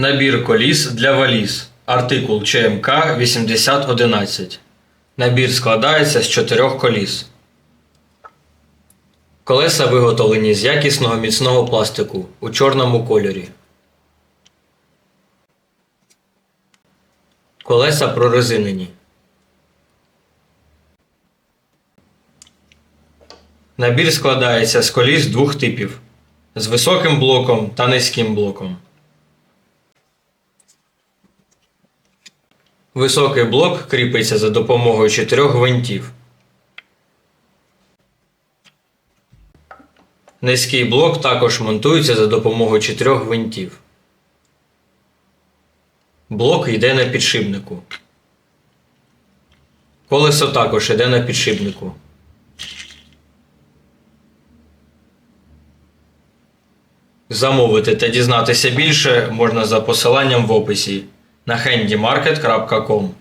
Набір коліс для валіз. Артикул ЧМК 8011. Набір складається з чотирьох коліс. Колеса виготовлені з якісного міцного пластику у чорному кольорі. Колеса прорезинені. Набір складається з коліс двох типів з високим блоком та низьким блоком. Високий блок кріпиться за допомогою чотирьох гвинтів. Низький блок також монтується за допомогою чотирьох гвинтів. Блок йде на підшипнику. Колесо також йде на підшипнику. Замовити та дізнатися більше можна за посиланням в описі на handymarket.com.